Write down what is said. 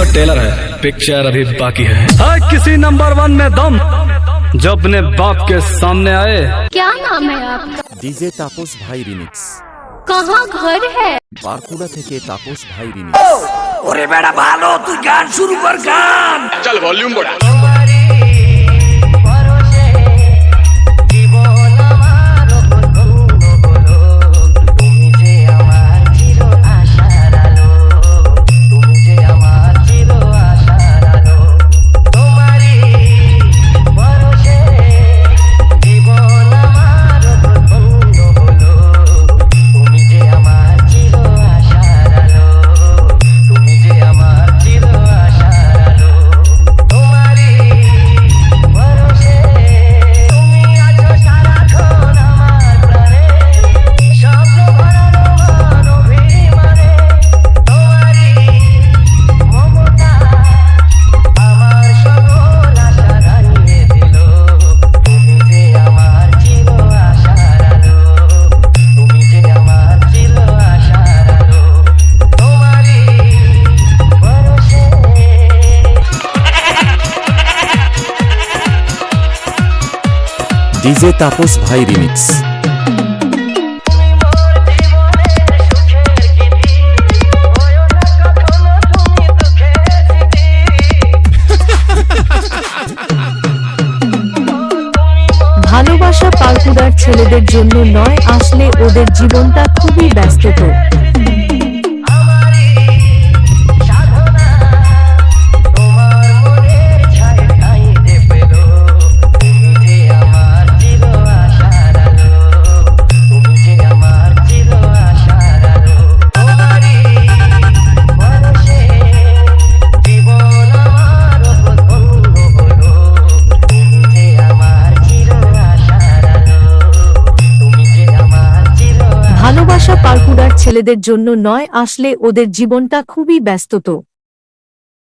Taylor है picture अभी बाकी है हाँ किसी नंबर वन में दम जो अपने बाप के सामने आए क्या नाम है आपका ডিজে তাপস ভাই রিমিক্স कहाँ घर है বাঁকুড়া থেকে তাপস ভাই রিমিক্স ওরে বেড়া ভালো তুই গান শুরু কর গান चल वॉल्यूम बढ़ा ডিজে তাপস ভাই রিমিক্স। ভালোবাসা পালকুড়ার ছেলেদের জন্য নয় আসলে ওদের জীবনটা খুবই ব্যস্তত ভালোবাসা পারকুড়ার ছেলেদের জন্য নয় আসলে ওদের জীবনটা খুবই ব্যস্তত।